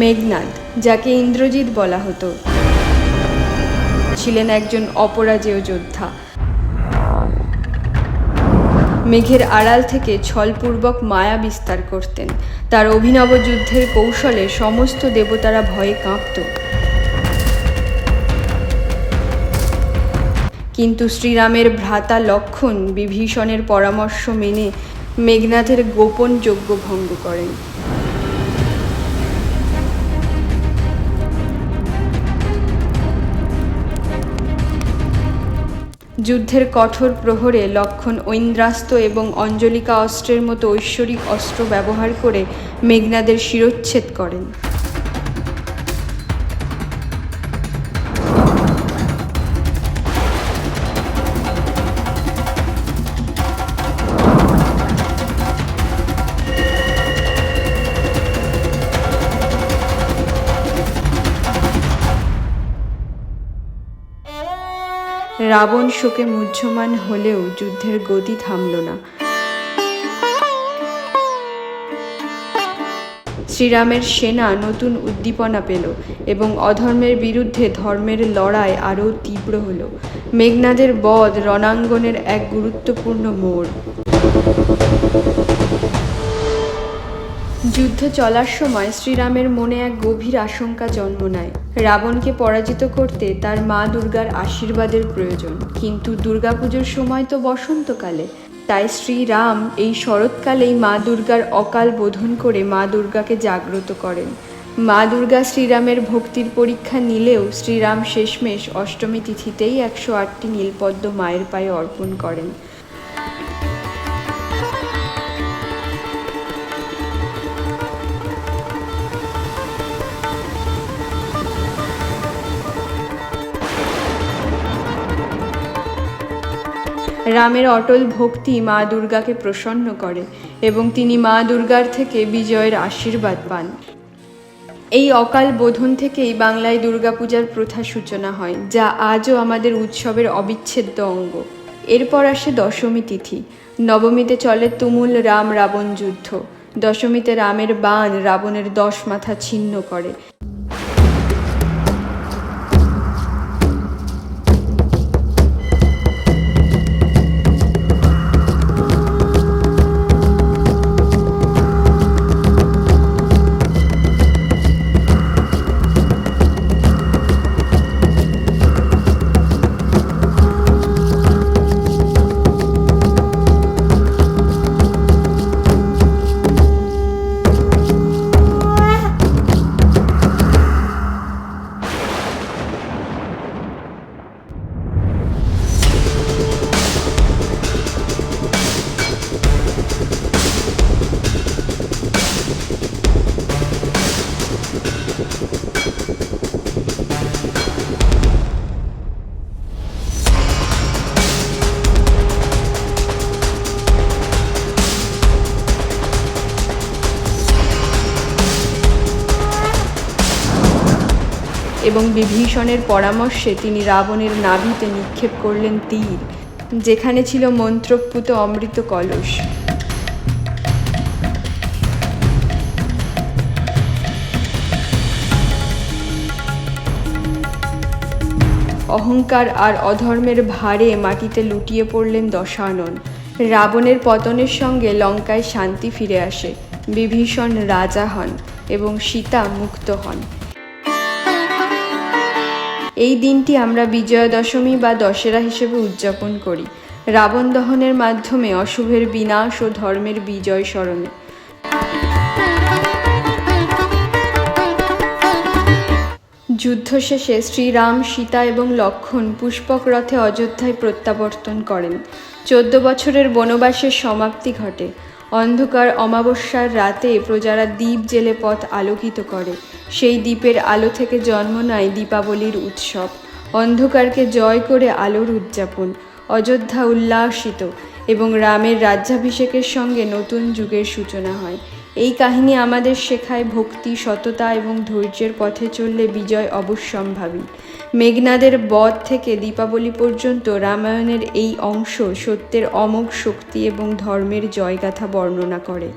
মেঘনাদ, যাকে ইন্দ্রজিৎ বলা হতো। ছিলেন একজন অপরাজেয় যোদ্ধা। মেঘের আড়াল থেকে ছলপূর্বক মায়া বিস্তার করতেন। তার অভিনব যুদ্ধের কৌশলে সমস্ত দেবতারা ভয়ে কাঁপত। কিন্তু শ্রীরামের ভ্রাতা লক্ষণ বিভীষণের পরামর্শ মেনে মেঘনাথের গোপন যজ্ঞ ভঙ্গ করেন। যুদ্ধের কঠোর প্রহরে লক্ষণ ঐন্দ্রাস্ত্র এবং অঞ্জলিকা অস্ত্রের মতো ঐশ্বরিক অস্ত্র ব্যবহার করে মেঘনাদের শিরোচ্ছেদ করেন। রাবণ শোকে মুহ্যমান হলেও যুদ্ধের গতি থামল না। শ্রীরামের সেনা নতুন উদ্দীপনা পেল এবং অধর্মের বিরুদ্ধে ধর্মের লড়াই আরও তীব্র হল। মেঘনাদের বধ রণাঙ্গনের এক গুরুত্বপূর্ণ মোড়। যুদ্ধ চলার সময় শ্রীরামের মনে এক গভীর আশঙ্কা জন্ম নেয়। রাবণকে পরাজিত করতে তার মা দুর্গার আশীর্বাদের প্রয়োজন। কিন্তু দুর্গাপুজোর সময় তো বসন্তকালে। তাই শ্রীরাম এই শরৎকালেই মা দুর্গার অকাল বোধন করে মা দুর্গাকে জাগ্রত করেন। মা দুর্গা শ্রীরামের ভক্তির পরীক্ষা নিলেও শ্রীরাম শেষমেশ অষ্টমী তিথিতেই একশো আটটি নীলপদ্ম মায়ের পায়ে অর্পণ করেন। রামের অটল ভক্তি মা দুর্গাকে প্রসন্ন করে এবং তিনি মা দুর্গার থেকে বিজয়ের আশীর্বাদ পান। এই অকাল বোধন থেকেই বাংলায় দুর্গাপূজার প্রথা সূচনা হয়, যা আজও আমাদের উৎসবের অবিচ্ছেদ্য অঙ্গ। এরপর আসে দশমী তিথি। নবমীতে চলে তুমুল রাম রাবণ যুদ্ধ। দশমীতে রামের বাণ রাবণের দশ মাথা ছিন্ন করে। এবং বিভীষণের পরামর্শে তিনি রাবণের নাভিতে নিক্ষেপ করলেন তীর, যেখানে ছিল মন্ত্রপুত অমৃত কলস। অহংকার আর অধর্মের ভারে মাটিতে লুটিয়ে পড়লেন দশানন। রাবণের পতনের সঙ্গে লঙ্কায় শান্তি ফিরে আসে। বিভীষণ রাজা হন এবং সীতা মুক্ত হন। এই দিনটি আমরা বিজয়া দশমী বা দশেরা হিসেবে উদযাপন করি। রাবণ দহনের মাধ্যমে অশুভের বিনাশ ও ধর্মের বিজয় স্মরণে। যুদ্ধ শেষে শ্রীরাম, সীতা এবং লক্ষণ পুষ্পক রথে অযোধ্যায় প্রত্যাবর্তন করেন। চোদ্দ বছরের বনবাসের সমাপ্তি ঘটে। অন্ধকার অমাবস্যার রাতে প্রজারা দ্বীপ জেলে পথ আলোকিত করে। সেই দ্বীপের আলো থেকে জন্ম নেয় দীপাবলির উৎসব। অন্ধকারকে জয় করে আলোর উদযাপন। অযোধ্যা উল্লাসিত এবং রামের রাজ্যাভিষেকের সঙ্গে নতুন যুগের সূচনা হয়। এই কাহিনী আমাদের শেখায় ভক্তি, সততা এবং ধৈর্যের পথে চললে বিজয় অবশ্যম্ভাবী। মেঘনাদের বধ থেকে দীপাবলি পর্যন্ত রামায়ণের এই অংশ সত্যের অমোঘ শক্তি এবং ধর্মের জয়গাথা বর্ণনা করে।